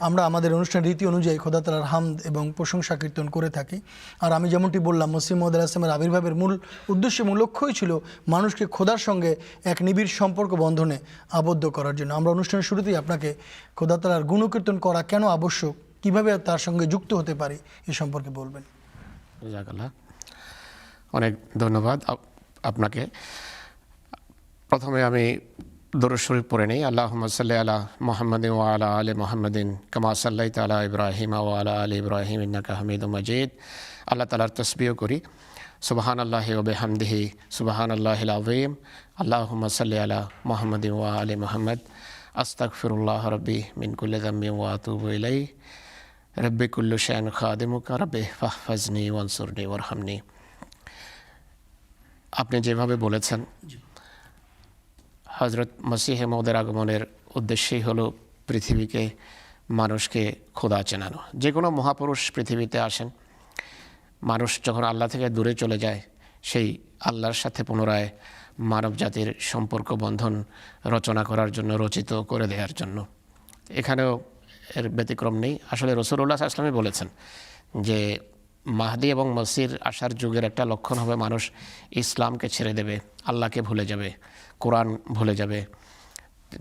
আমরা আমাদের অনুষ্ঠান রীতি অনুযায়ী খোদা তালার হামদ এবং প্রশংসা কীর্তন করে থাকি। আর আমি যেমনটি বললাম, মুসলিম মহদ আসলামের আবির্ভাবের মূল উদ্দেশ্য এবং লক্ষ্যই ছিল মানুষকে খোদার সঙ্গে এক নিবিড় সম্পর্ক বন্ধনে আবদ্ধ করার জন্য। আমরা অনুষ্ঠানের শুরুতেই আপনাকে খোদা তালার গুণকীর্তন করা কেন আবশ্যক, কীভাবে তার সঙ্গে যুক্ত হতে পারি, এ সম্পর্কে বলবেন। অনেক ধন্যবাদ। আপ- আপনাকে। প্রথমে আমি দরুদ শরীফ পড়ে নেই আল্লাহ সাল্লি আলা মোহাম্মদিন ওয়া আলা আলী মোহাম্মদিন কামা সাল্লাই তালা ইব্রাহিম ওয়া আলা আলী ইব্রাহিম ইন্নাকা হামিদ মজিদ আল্লাহ তালার তসবিও করি সুবাহান আল্লাহ ওবে হামদিহি সুবাহান আল্লাহ আযীম আল্লাহ সাল্লি আলা মোহাম্মদিন ওয়া আলী মোহাম্মদ আস্তাগফিরুল্লাহ রব্বি মিন কুল্লি যামবি ওয়া আতুবু ইলাইহি রব্বি কুল্লু শান খাদিমুকা রব্বি ফাহফাজনি ওয়ানসুরনি ওয়ারহামনি আপনি যেভাবে বলেছেন হজরত মসিহ মৌদের আগমনের উদ্দেশ্যেই হলো পৃথিবীকে, মানুষকে খোদা চেনানো। যে কোনো মহাপুরুষ পৃথিবীতে আসেন, মানুষ যখন আল্লাহ থেকে দূরে চলে যায়, সেই আল্লাহর সাথে পুনরায় মানব জাতির সম্পর্ক বন্ধন রচনা করার জন্য, রচিত করে দেওয়ার জন্য। এখানেও এর ব্যতিক্রম নেই। আসলে রসুল্লাহ আসলামই বলেছেন যে মাহদি এবং মসির আসার যুগের একটা লক্ষণ হবে, মানুষ ইসলামকে ছেড়ে দেবে, আল্লাহকে ভুলে যাবে, কোরআন ভুলে যাবে।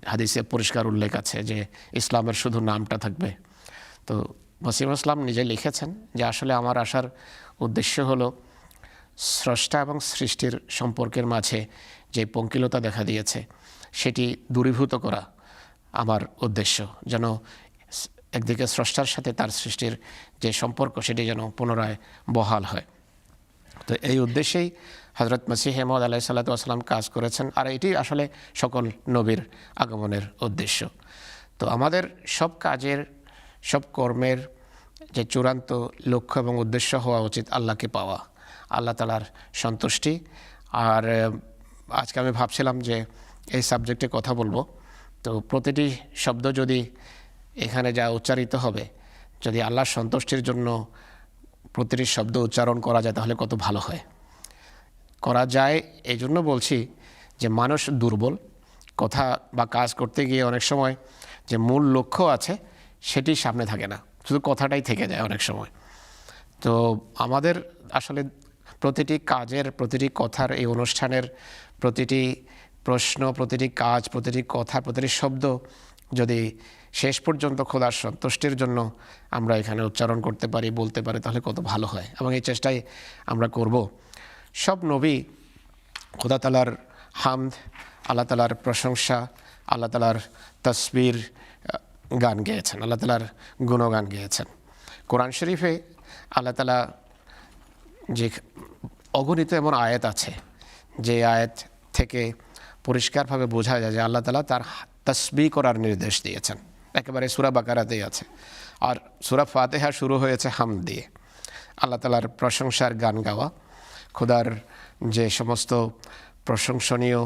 হাদিসে পরিষ্কার উল্লেখ আছে যে ইসলামের শুধু নামটা থাকবে। তো মসিম ইসলাম নিজে লিখেছেন যে আসলে আমার আসার উদ্দেশ্য হলো স্রষ্টা এবং সৃষ্টির সম্পর্কের মাঝে যে পঙ্কিলতা দেখা দিয়েছে, সেটি দূরীভূত করা আমার উদ্দেশ্য। যেন একদিকে স্রষ্টার সাথে তার সৃষ্টির যে সম্পর্ক, সেটি যেন পুনরায় বহাল হয়। তো এই উদ্দেশ্যেই হজরত মসিহ হেমদ আলাহ সাল্লাতাম কাজ করেছেন, আর এটি আসলে সকল নবীর আগমনের উদ্দেশ্য। তো আমাদের সব কাজের, সব কর্মের যে চূড়ান্ত লক্ষ্য এবং উদ্দেশ্য হওয়া উচিত আল্লাহকে পাওয়া, আল্লাহ তালার সন্তুষ্টি। আর আজকে আমি ভাবছিলাম যে এই সাবজেক্টে কথা বলব। তো প্রতিটি শব্দ যদি এখানে যা উচ্চারিত হবে, যদি আল্লাহর সন্তুষ্টির জন্য প্রতিটি শব্দ উচ্চারণ করা যায়, তাহলে কত ভালো হয়। করা যায় এই জন্য বলছি যে মানুষ দুর্বল। কথা বা কাজ করতে গিয়ে অনেক সময় যে মূল লক্ষ্য আছে, সেটি সামনে থাকে না। শুধু কথাটাই থেকে যায় অনেক সময়। তো আমাদের আসলে প্রতিটি কাজের, প্রতিটি কথার, এই অনুষ্ঠানের প্রতিটি প্রশ্ন, প্রতিটি কাজ, প্রতিটি কথা, প্রতিটি শব্দ যদি শেষ পর্যন্ত খোদার সন্তুষ্টির জন্য আমরা এখানে উচ্চারণ করতে পারি, বলতে পারি, তাহলে কত ভালো হয়। এবং এই চেষ্টাই আমরা করব। সব নবী খোদা তালার হামদ, আল্লাহ তালার প্রশংসা, আল্লাহ তালার তসবির গান গেয়েছেন, আল্লাহ তালার গুণগান গেয়েছেন। কোরআন শরীফে আল্লাহ তালা যে অগণিত এমন আয়াত আছে, যে আয়াত থেকে পরিষ্কারভাবে বোঝা যায় যে আল্লাহ তালা তার তসবি করার নির্দেশ দিয়েছেন। একেবারে সুরা বাকারাতেই আছে। আর সুরা ফাতেহা শুরু হয়েছে হাম দিয়ে। আল্লাহ তালার প্রশংসার গান গাওয়া, খোদার যে সমস্ত প্রশংসনীয়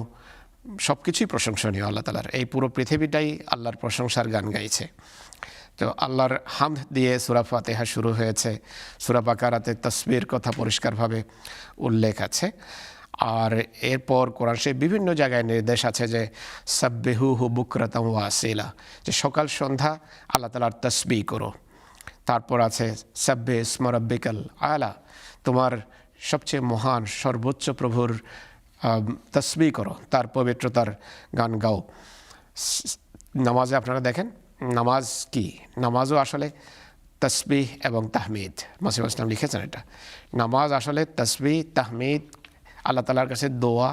সব কিছুই প্রশংসনীয় আল্লাহ তালার এই পুরো পৃথিবীটাই আল্লাহর প্রশংসার গান গাইছে। তো আল্লাহর হাম দিয়ে সুরা ফাতেহা শুরু হয়েছে। সুরা বাকারাতে তসবির কথা পরিষ্কারভাবে উল্লেখ আছে। আর এরপর কোরআন শরীফ বিভিন্ন জায়গায় নির্দেশ আছে যে সাব্বেহু হু বুকরতম ওয়াসিলা যে সকাল সন্ধ্যা আল্লাহ তালার তসবি করো। তারপর আছে সাব্বে স্মরব্বিকাল আলা, তোমার সবচেয়ে মহান, সর্বোচ্চ প্রভুর তসবি করো, তার পবিত্রতার গান গাও। নামাজে আপনারা দেখেন, নামাজ কি? নামাজও আসলে তসবিহ এবং তাহমিদ। মাসিম ইসলাম লিখেছেন এটা। নামাজ আসলে তসবি তাহমিদ আল্লাহ তালার কাছে দোয়া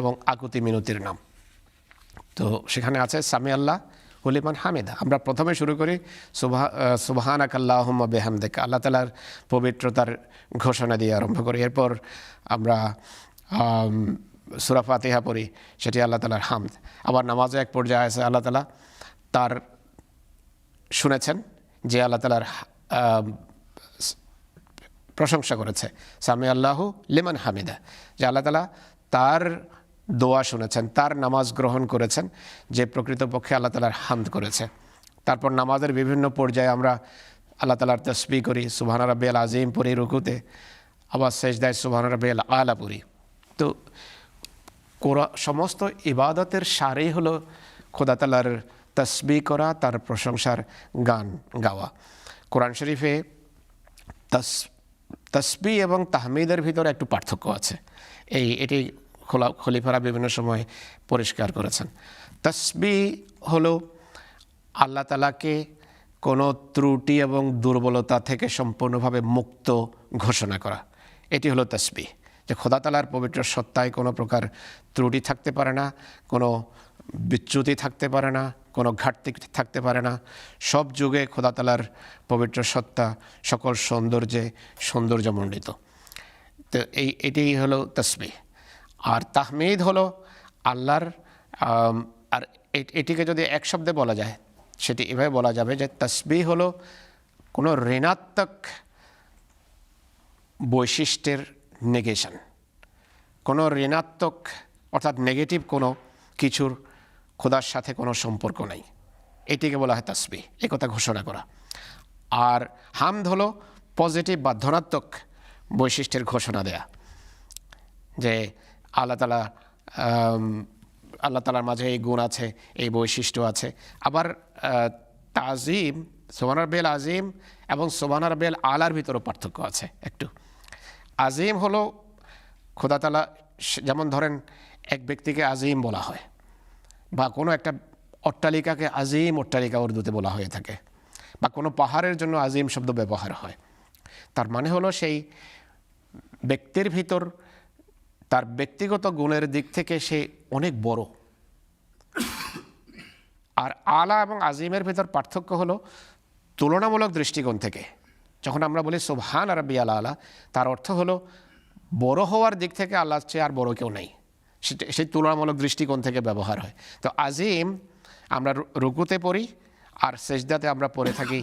এবং আকুতি মিনতির নাম। তো সেখানে আছে সামি আল্লাহ হুলিমান হামিদা। আমরা প্রথমে শুরু করি সুবাহ সুবাহান আকাল্লাহ বেহামদেক। আল্লাহ তালার পবিত্রতার ঘোষণা দিয়ে আরম্ভ করি। এরপর আমরা আম, সূরা ফাতিহা পড়ি সেটি আল্লাহ তালার হামদ। আবার নামাজে এক পর্যায়ে আছে আল্লাহ তালা তার শুনেছেন যে আল্লাহ তালার প্রশংসা করেছে। সামি আল্লাহ লিমান হামিদা। যে আল্লাহ তালা তার দোয়া শুনেছেন, তার নামাজ গ্রহণ করেছেন, যে প্রকৃতপক্ষে আল্লাহ তালার হামদ করেছে। তারপর নামাজের বিভিন্ন পর্যায়ে আমরা আল্লাহ তালার তসবি করি, সুবহান রাব্বি আল আজিম পড়ি রুকুতে, আবার শেষদায় সুবহান রাব্বি আল আলা পড়ি। তো কোরা, সমস্ত ইবাদতের সারেই হলো খোদা তালার তসবি করা, তার প্রশংসার গান গাওয়া। কোরআন শরীফে তস তসবি এবং তাহমিদের ভিতরে একটু পার্থক্য আছে। এই, এটি খোলা, খলিফারা বিভিন্ন সময় পরিষ্কার করেছেন। তসবি হলো আল্লাহ তালাকে কোনো ত্রুটি এবং দুর্বলতা থেকে সম্পূর্ণভাবে মুক্ত ঘোষণা করা। এটি হলো তসবি। যে খোদা তালার পবিত্র সত্তায় কোনো প্রকার ত্রুটি থাকতে পারে না, কোনো বিচ্যুতি থাকতে পারে না, কোনো ঘাটতি থাকতে পারে না। সব যুগে খোদা তালার পবিত্র সত্তা, সকল সৌন্দর্যে সৌন্দর্যমণ্ডিত। তো এই, এটাই হলো তসবি আর তাহমিদ হলো আল্লাহর আর এটিকে যদি এক শব্দে বলা যায়, সেটি এভাবে বলা যাবে যে তসবি হলো কোনো ঋণাত্মক বৈশিষ্ট্যের নেগেশন কোনো ঋণাত্মক, অর্থাৎ নেগেটিভ কোনো কিছুর খোদার সাথে কোনো সম্পর্ক নেই। এটিকে বলা হয় তসবি এ কথা ঘোষণা করা। আর হামদ হলো পজিটিভ বা ধনাত্মক বৈশিষ্ট্যের ঘোষণা দেয়া। যে আল্লাহ তালা আল্লাহ তালার মাঝে এই গুণ আছে, এই বৈশিষ্ট্য আছে। আবার তাজিম সোবানার বেল আজিম এবং সোবানার বেল আলার ভিতরেও পার্থক্য আছে একটু। আজিম হলো খোদা তালা যেমন ধরেন, এক ব্যক্তিকে আজিম বলা হয়। বা কোনো একটা অট্টালিকাকে আজিম অট্টালিকা উর্দুতে বলা হয়ে থাকে বা কোনো পাহাড়ের জন্য আজিম শব্দ ব্যবহার হয়। তার মানে হলো সেই ব্যক্তির ভিতর তার ব্যক্তিগত গুণের দিক থেকে সে অনেক বড়। আর আলা এবং আজিমের ভিতর পার্থক্য হলো তুলনামূলক দৃষ্টিকোণ থেকে। যখন আমরা বলি সোবহান আরবি আলা আলা, তার অর্থ হলো বড় হওয়ার দিক থেকে আল্লাহর চেয়ে আর বড় কেউ নেই। সেই তুলনামূলক দৃষ্টিকোণ থেকে ব্যবহার হয়। তো আজিম, আমরা রুকুতে পড়ি আর সেজদাতে আমরা পড়ে থাকি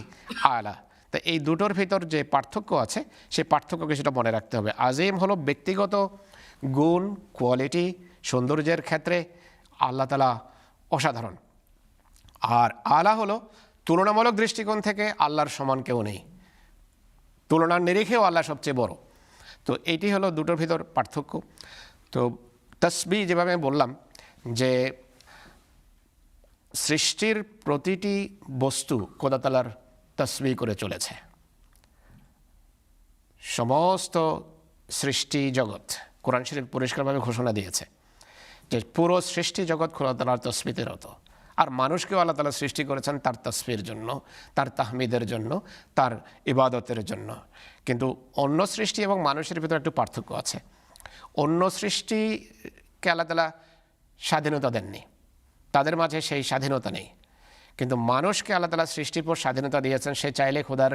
আলা। তো এই দুটোর ভিতর যে পার্থক্য আছে সেই পার্থক্যকে সেটা মনে রাখতে হবে। আজিম হলো ব্যক্তিগত গুণ, কোয়ালিটি, সৌন্দর্যের ক্ষেত্রে আল্লাহ তালা অসাধারণ। আর আলা হলো তুলনামূলক দৃষ্টিকোণ থেকে আল্লাহর সমান কেউ নেই। তুলনার নিরিখেও আল্লাহ সবচেয়ে বড়। তো এইটি হলো দুটোর ভিতর পার্থক্য। তো তসবি যেভাবে আমি বললাম, যে সৃষ্টির প্রতিটি বস্তু কোদাতালার তসবি করে চলেছে। সমস্ত সৃষ্টি জগৎ কোরআন শরীফ পরিষ্কারভাবে ঘোষণা দিয়েছে যে পুরো সৃষ্টি জগৎ খোলা তালার তসবিতে রত। আর মানুষকেও আল্লাহ তালা সৃষ্টি করেছেন তার তসবির জন্য, তার তাহমিদের জন্য, তার ইবাদতের জন্য। কিন্তু অন্য সৃষ্টি এবং মানুষের ভিতরে একটু পার্থক্য আছে। অন্য সৃষ্টিকে আল্লাহ তালা স্বাধীনতা দেননি। তাদের মাঝে সেই স্বাধীনতা নেই। কিন্তু মানুষকে আল্লাহ তালা সৃষ্টির পর স্বাধীনতা দিয়েছেন, সে চাইলে খোদার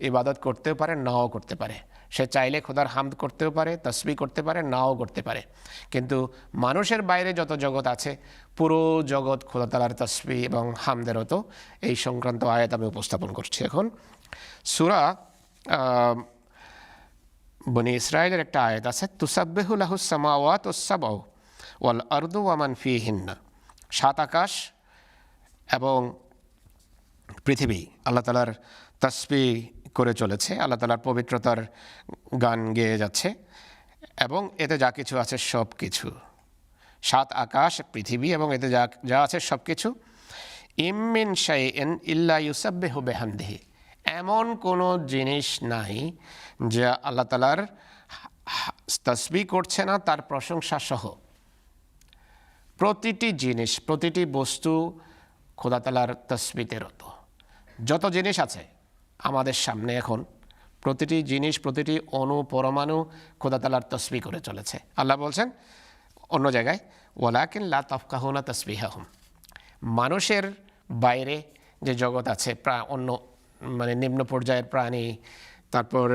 ইবাদত করতেও পারে, নাও করতে পারে। সে চাইলে খোদার হামদ করতেও পারে তসবি করতে পারে, নাও করতে পারে। কিন্তু মানুষের বাইরে যত জগৎ আছে, পুরো জগৎ খোদা তালার তসবি এবং হামদের হতো এই সংক্রান্ত আয়াত আমি উপস্থাপন করছি এখন। সুরা বনি ইসরায়েলের একটা আয়াত আছে তুসাব্বেহুল্লাহু সামাওয়াত ওসাবাও ওয়াল আর্দু ওয়ামান ফিহিন্না। সাত আকাশ এবং পৃথিবী, আল্লাহ তালার তসবি করে চলেছে, আল্লাহ তালার পবিত্রতার গান গেয়ে যাচ্ছে, এবং এতে যা কিছু আছে সব কিছু। সাত আকাশ, পৃথিবী এবং এতে যা যা আছে সব কিছু। ইমিন শাইন ইল্লা ইউসাব্বেহু বেহামদিহি। এমন কোনো জিনিস নাই যা আল্লাহ তালার তসবি করছে না, তার প্রশংসা সহ। প্রতিটি জিনিস, প্রতিটি বস্তু খোদা তালার তসবিতে রত। যত জিনিস আছে আমাদের সামনে এখন, প্রতিটি জিনিস, প্রতিটি অণু পরমাণু খোদা তালার তসবি করে চলেছে। আল্লাহ বলছেন, অন্য জায়গায়, ওয়ালাকিন লা তফকাহুনা তসবিহাহুম। মানুষের বাইরে যে জগৎ আছে, প্রায় অন্য মানে নিম্ন পর্যায়ের প্রাণী, তারপর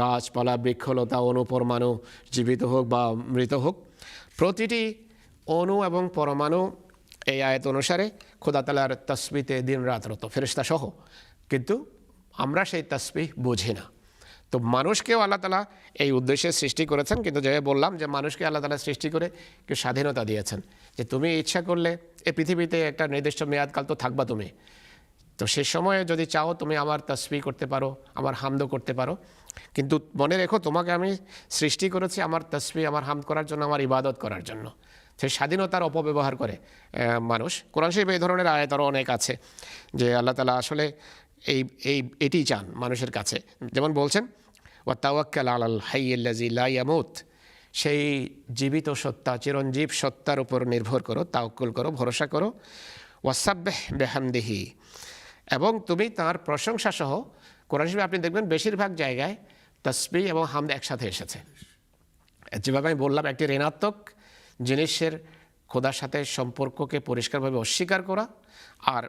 গাছপালা, বৃক্ষলতা অনুপরমাণু জীবিত হোক বা মৃত হোক, প্রতিটি অণু এবং পরমাণু এই আয়ত অনুসারে খোদা তালার তসবিতে দিন রাত রত ফেরিস্তা সহ কিন্তু আমরা সেই তসবি বুঝি না। তো মানুষকেও আল্লাহ তালা এই উদ্দেশ্যে সৃষ্টি করেছেন। কিন্তু যে বললাম যে মানুষকে আল্লাহ তালা সৃষ্টি করে কেউ স্বাধীনতা দিয়েছেন। যে তুমি ইচ্ছা করলে এই পৃথিবীতে একটা নির্দিষ্ট মেয়াদকাল তো থাকবা তুমি। তো সে সময়ে যদি চাও তুমি আমার তসবি করতে পারো, আমার হামদ করতে পারো। কিন্তু মনে রেখো, তোমাকে আমি সৃষ্টি করেছি আমার তসবি আমার হাম করার জন্য, আমার ইবাদত করার জন্য। সে স্বাধীনতার অপব্যবহার করে মানুষ। কোরআন শরীফ এই ধরনের আয়াত আরও অনেক আছে যে আল্লাহ তালা আসলে এই এই, এটি চান মানুষের কাছে। যেমন বলছেন ও তাওয়াক্কাল আলাল হাইয়াল্লাজি লাইয়ামুত সেই জীবিত সত্তা, চিরঞ্জীব সত্তার উপর নির্ভর করো তাওকুল করো, ভরসা করো। ওয়াসাব্বেহ বেহামদেহি। এবং তুমি তার প্রশংসা সহ কোরআন শরীফে আপনি দেখবেন বেশিরভাগ জায়গায় তসবি এবং হামদ একসাথে এসেছে। যেভাবে আমি বললাম, একটি ঋণাত্মক জিনিসের খোদার সাথে সম্পর্ককে পরিষ্কারভাবে অস্বীকার করা আর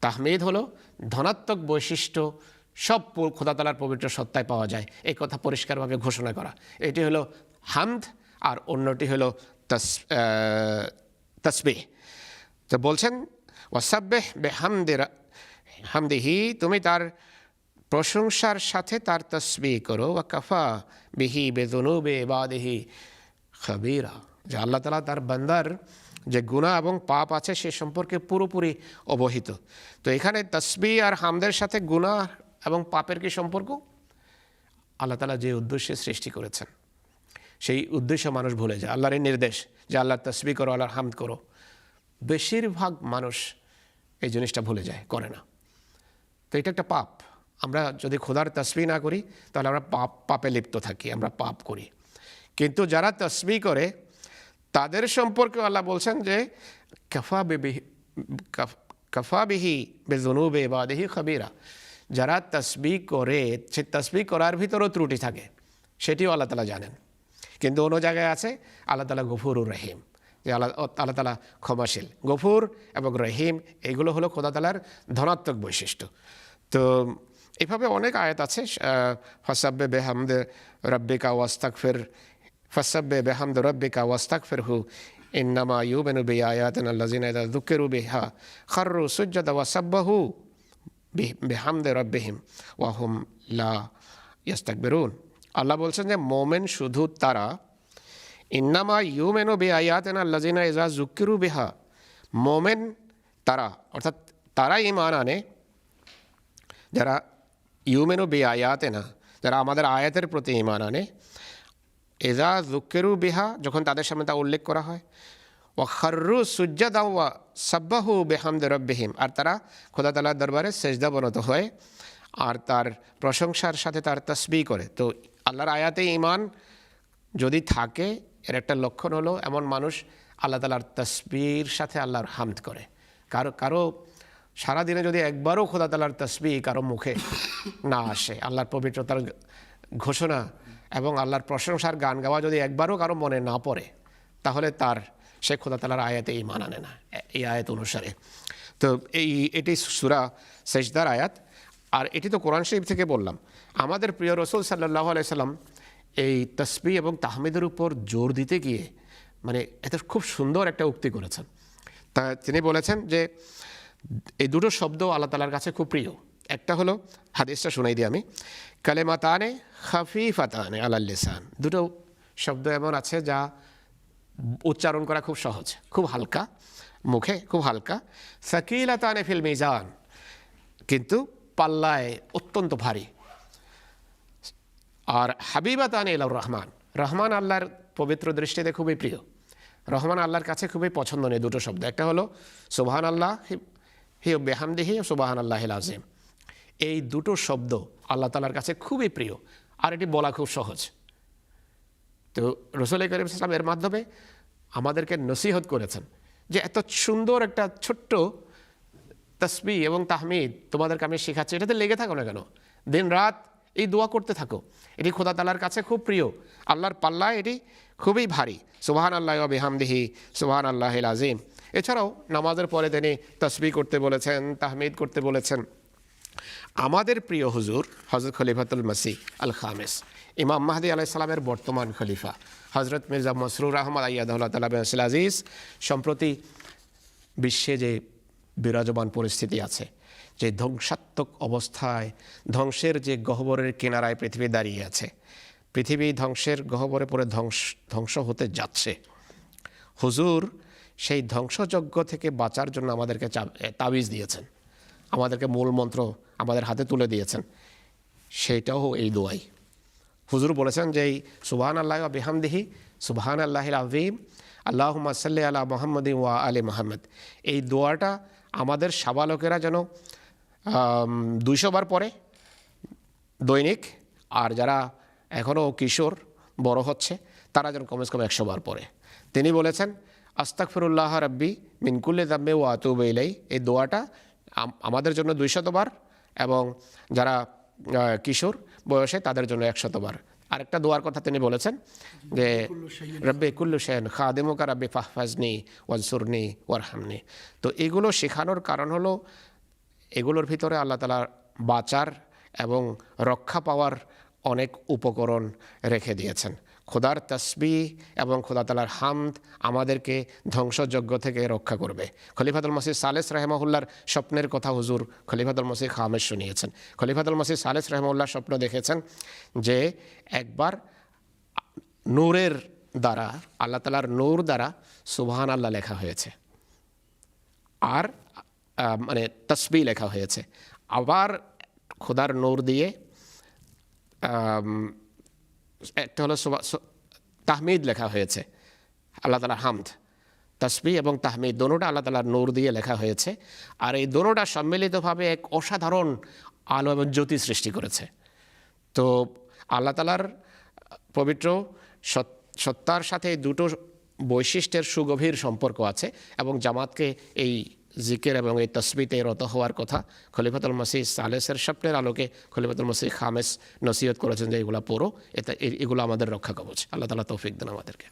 তাহমিদ হলো ধনাত্মক বৈশিষ্ট্য সব প- খোদা তালার পবিত্র সত্তায় পাওয়া যায় এই কথা পরিষ্কারভাবে ঘোষণা করা। এটি হলো হামদ আর অন্যটি হলো তস তসবিহ তো বলছেন, ওয়াসাব্বেহ বেহামদের হামদিহি, তুমি তার প্রশংসার সাথে তার তসবি করো বা কাফা বিহি বেদনুবে বাদেহি খাবিরা। যে আল্লাহ তালা তার বান্দার যে গুণা এবং পাপ আছে সে সম্পর্কে পুরোপুরি অবহিত। তো এখানে তসবি আর হামদের সাথে গুণা এবং পাপের কি সম্পর্ক? আল্লাহ তালা যে উদ্দেশ্যে সৃষ্টি করেছেন, সেই উদ্দেশ্য মানুষ ভুলে যায়। আল্লাহর নির্দেশ যে আল্লাহর তসবি করো, আল্লাহর হামদ করো। বেশিরভাগ মানুষ এই জিনিসটা ভুলে যায়, করে না। তো এটা একটা পাপ। আমরা যদি খোদার তসবি না করি, তাহলে আমরা পাপ, পাপে লিপ্ত থাকি, আমরা পাপ করি। কিন্তু যারা তসবি করে, তাদের সম্পর্কে আল্লাহ বলছেন যে, কফা বেবি, কফা বিহি বেজনুবে বাদেহি খবিরা। যারা তসবি করে, সে তসবি করার ভিতরেও ত্রুটি থাকে, সেটিও আল্লাহ তালা জানেন। কিন্তু অন্য জায়গায় আছে, আল্লাহ তালা গফুরুর রহিম। আল্লাহ আল্লাহ তালা ক্ষমাশীল। গফুর এবং রহিম, এগুলো হলো খোদা তালার ধনাত্মক বৈশিষ্ট্য। তো এভাবে অনেক আয়াত আছে ফসাব্বে বেহামদ রব্বিকা ওয়াস্তাক ফের ফসাব্বে বেহামদ রব্বিকা ওয়াস্তাক ফের হু ইন্নামা ইউবেনু বে আয়াতন আল্লাজিনা দুঃখেরু বেহা, খর্রু সুজ্জাদা ওয়াসাব্বাহু বেহামদে রব্বেহিম ওয়াহুম লা ইয়াস্তাকবেরুন আল্লাহ বলছেন যে মোমেন শুধু তারা ইন্নামা ইউমেনো বে আয়াতেন আল্লাজিনা ইজা জুকিরু বেহা মোমেন তারা অর্থাৎ তারা ইমান আনে যারা ইউমেনো বে আয়াতে না যারা আমাদের আয়াতের প্রতি ইমান আনে এজা জুকেরু বিহা যখন তাদের সামনে তা উল্লেখ করা হয় ও খর্রু সুজ্জাদা ওয়া সাব্বাহু বেহামদ রব্বিহিম আর তারা খোদা তালার দরবারে সেজদা বনত হয় আর তার প্রশংসার সাথে তার তসবি করে তো আল্লাহর আয়াতে ইমান যদি থাকে এর একটা লক্ষণ হলো এমন মানুষ আল্লাহ তালার তসবির সাথে আল্লাহর হামদ করে। কারও কারও সারাদিনে যদি একবারও খোদা তালার তসবি কারও মুখে না আসে, আল্লাহর পবিত্রতার ঘোষণা এবং আল্লাহর প্রশংসার গান গাওয়া যদি একবারও কারও মনে না পড়ে, তাহলে তার, সে খোদা তালার আয়াতে ইমান আনে না, এই আয়াত অনুসারে। তো এই, এটি সুরা সেজদার আয়াত। আর এটি তো কোরআন শরীফ থেকে বললাম। আমাদের প্রিয় রসুল সাল্লাহ আলাইসাল্লাম এই তসবি এবং তাহমিদের উপর জোর দিতে গিয়ে মানে এতে খুব সুন্দর একটা উক্তি করেছেন। তা তিনি বলেছেন যে, এই দুটো শব্দ আল্লাহ তালার কাছে খুব প্রিয়। একটা হলো, হাদিসটা শুনাই দিই আমি, কালেমাতানে খাফিফাতানে আলাল্লিসান দুটো শব্দ এমন আছে যা উচ্চারণ করা খুব সহজ, খুব হালকা, মুখে খুব হালকা। সাকিলাতানে ফিল মিজান। কিন্তু পাল্লায় অত্যন্ত ভারী। আর হাবিবাতান এল রহমান। রহমান আল্লাহর পবিত্র দৃষ্টিতে খুবই প্রিয়। রহমান আল্লাহর কাছে খুবই পছন্দ পছন্দনীয় দুটো শব্দ। একটা হলো সুবাহান আল্লাহ হি বেহামদিহি সুবাহান আল্লাহ আজিম এই দুটো শব্দ আল্লাহ তালার কাছে খুবই প্রিয়। আর এটি বলা খুব সহজ। তো রসুল করিম ইসলাম এর মাধ্যমে আমাদেরকে নসিহত করেছেন যে এত সুন্দর একটা ছোট্ট তসবি এবং তাহমিদ তোমাদেরকে আমি শেখাচ্ছি। এটাতে লেগে থাকো না কেন? দিন রাত এই দোয়া করতে থাকো। এটি খোদা তালার কাছে খুব প্রিয়। আল্লাহর পাল্লা এটি খুবই ভারী। সুবাহান আল্লাহ বেহামদিহি। সুবাহান আল্লাহ আজিম এছাড়াও নামাজের পরে তিনি তসবি করতে বলেছেন, তাহমিদ করতে বলেছেন। আমাদের প্রিয় হুজুর হজরত খলিফাতুল মাসি আল খামেস ইমাম মাহদি আলাইসালামের বর্তমান খলিফা। হজরত মির্জা মসরুর আহমদ আয়াদুল্লাহ তালা বেনসিল আজিজ। সম্প্রতি বিশ্বে যে বিরাজমান পরিস্থিতি আছে যে ধ্বংসাত্মক অবস্থায় ধ্বংসের যে গহ্বরের কিনারায় পৃথিবী দাঁড়িয়ে আছে। পৃথিবী ধ্বংসের গহ্বরে পড়ে ধ্বংস ধ্বংস হতে যাচ্ছে। হুজুর, সেই ধ্বংসযজ্ঞ থেকে বাঁচার জন্য আমাদেরকে তাবিজ দিয়েছেন। আমাদেরকে মূল মন্ত্র আমাদের হাতে তুলে দিয়েছেন। সেইটাও এই দোয়াই। হুজুর বলেছেন যে এই সুবহান আল্লাহ বেহামদিহি সুবহান আল্লাহ আজিম আল্লাহ সাল্লি আলা মোহাম্মদ ওয়া আলী মোহাম্মদ। এই দোয়াটা আমাদের সাবালকেরা যেন দুইশো বার পরে দৈনিক, আর যারা এখনও কিশোর, বড় হচ্ছে, তারা যেন কমসে কম একশো বার পরে তিনি বলেছেন আস্তাক ফিরুল্লাহ রব্বি মিনকুল্লে দাম্মে ও আতুব ইলাই এই দোয়াটা আমাদের জন্য দুইশতবার এবং যারা কিশোর বয়সে তাদের জন্য একশতবার আরেকটা দোয়ার কথা তিনি বলেছেন যে, রব্বে কুল্লু সেন খাদেমুকা, রব্বে ফাহফাজনি ওয়ানসুরনি ওয়ারহামনি। তো এগুলো শেখানোর কারণ হলো এগুলোর ভিতরে আল্লাহ তালার বাঁচার এবং রক্ষা পাওয়ার অনেক উপকরণ রেখে দিয়েছেন। খোদার তসবি এবং খোদা তালার হামদ আমাদেরকে ধ্বংসযজ্ঞ থেকে রক্ষা করবে। খলিফাতুল মসিদ সালেস রহমাহুল্লার স্বপ্নের কথা হুজুর খলিফাতুল মসিদ খামের শুনিয়েছেন। খলিফাতুল মসিদ সালেস রহমাউল্লাহ স্বপ্ন দেখেছেন যে একবার নূরের দ্বারা, আল্লাহ তালার নূর দ্বারা সুবহান আল্লাহ লেখা হয়েছে। আর মানে তসবি লেখা হয়েছে। আবার খোদার নূর দিয়ে একটা হলো তাহমিদ লেখা হয়েছে, আল্লাহ তালার হামদ। তসবি এবং তাহমিদ দোনোটা আল্লাহ তালার নূর দিয়ে লেখা হয়েছে, আর এই দোনোটা সম্মিলিতভাবে এক অসাধারণ আলো এবং জ্যোতি সৃষ্টি করেছে। তো আল্লাহ তালার পবিত্র সত- সত্তার সাথে দুটো বৈশিষ্ট্যের সুগভীর সম্পর্ক আছে এবং জামাতকে এই জিকের এবং এই তসবিতে রত হওয়ার কথা খলিফাতুল মসিহ সালেসের স্বপ্নের আলোকে খলিফাতুল মসিহ খামেস নসিহত করেছেন যে এগুলো পড়ো, এটা এগুলো আমাদের রক্ষা কবচ। আল্লাহ তালা তৌফিক দেন আমাদেরকে।